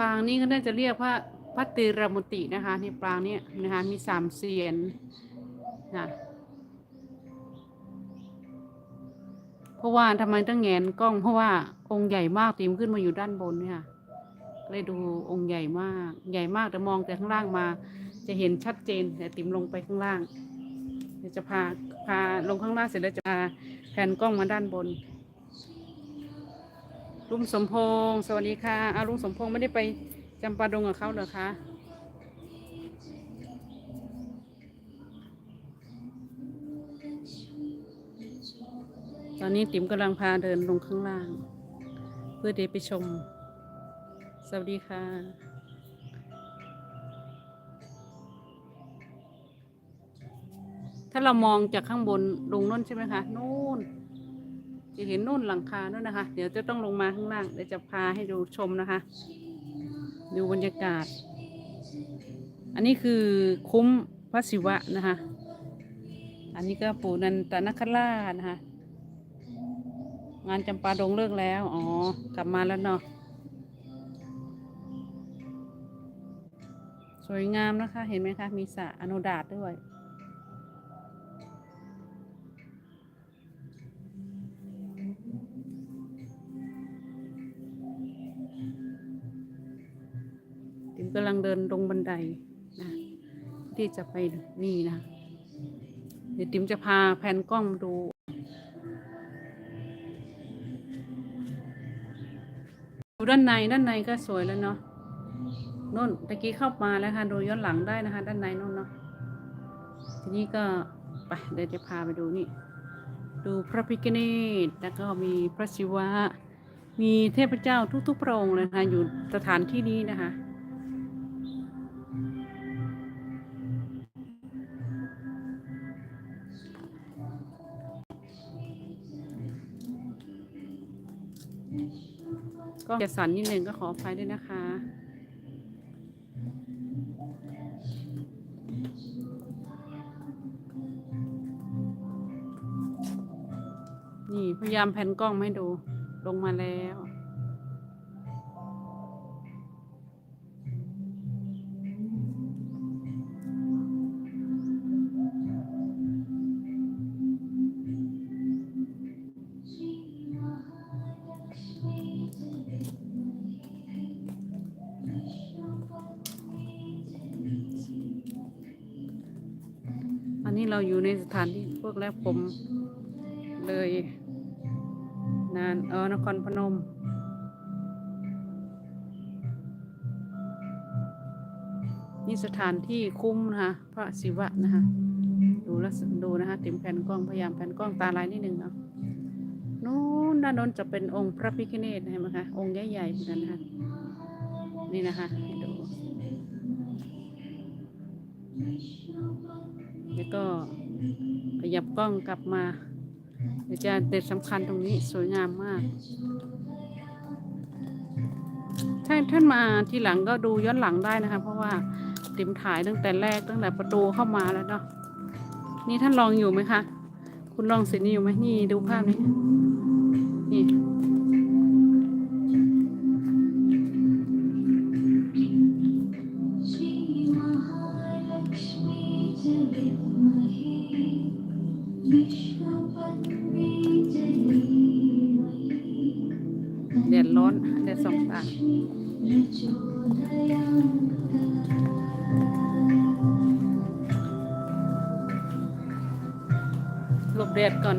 ปางนี้ก็น่าจะเรียกว่าพระติรมุตินะคะนี่ปางนี้นะคะมีสามเสียนนะเพราะว่าทำไมต้องแงนกล้องเพราะว่าองค์ใหญ่มากตีมขึ้นมาอยู่ด้านบนเนี่ยเลยดูองค์ใหญ่มากใหญ่มากแต่มองแต่ข้างล่างมา จะเห็นชัดเจนแต่ติมลงไปข้างล่างเดี๋ยวจะพาพาลงข้างล่างเสร็จแล้วจะพาแผนกล้องมาด้านบน ลุงสมพงษ์สวัสดีค่ะอาลุงสมพงษ์ไม่ได้ไปจำปาดงกับเขาเหรอคะตอนนี้ติ๋มกำลังพาเดินลงข้างล่าง เพื่อเดยวไปชม สวัสดีค่ะถ้าเรามองจากข้างบนลงนู่นใช่ไหมคะนู่น จะเห็นนู่นหลังคานู่นนะคะ เดี๋ยวจะต้องลงมาข้างล่างเดี๋ยวจะพาให้ดูชมนะคะ ดูบรรยากาศ อันนี้คือคุ้มพระศิวะนะคะ อันนี้ก็ปู่นันตนคราชนะคะ งานจำปาดงเลิกแล้ว อ๋อ กลับมาแล้วเนาะ สวยงามนะคะ เห็นไหมคะ มีสระอนุดาตด้วย กำลังเดินลงบันไดนะที่จะไปนี่นะ เดี๋ยวติ๋มจะพาแผนกล้องดูดูด้านในด้านในก็สวยแล้วเนาะนู่นตะกี้เข้ามาแล้วค่ะดูย้อนหลังได้นะคะ ด้านในนู่นเนาะทีนี้ก็ไปเดี๋ยวจะพาไปดูนี่ ดูพระพิฆเนศแล้วก็มีพระศิวะ มีเทพเจ้าทุกๆพระองค์เลยนะคะอยู่สถานที่นี้นะคะ ก็จะสั่นนิดนึงก็ขออภัยด้วยนะคะ นี่พยายามแผ่นกล้องไม่ดูลงมาแล้ว เราอยู่ในสถานที่พวกแล้วผมเลย นานเออนครพนมนี่สถานที่คุ้มนะคะพระศิวะนะคะดูแลดูนะคะติมแผ่นกล้องพยายามแผ่นกล้องตาลายนิดนึงเนาะนู้นด้านโน้นจะเป็นองค์พระพิฆเนศเห็นไหมคะองค์ใหญ่ๆเหมือนกันนะคะนี่นะคะให้ดู แล้วก็ขยับกล้องกลับมาเดี๋ยวจะเด็ดสำคัญตรงนี้สวยงามมากถ้าท่านมาทีหลังก็ดูย้อนหลังได้นะคะ เพราะว่าติมถ่ายตั้งแต่แรกตั้งแต่ประตูเข้ามาแล้วเนาะนี่ท่านลองอยู่ไหมคะ คุณลองสินี่อยู่ไหมนี่ดูภาพนี้นี่ ร้อนแดดส่งตาหลบแดดก่อน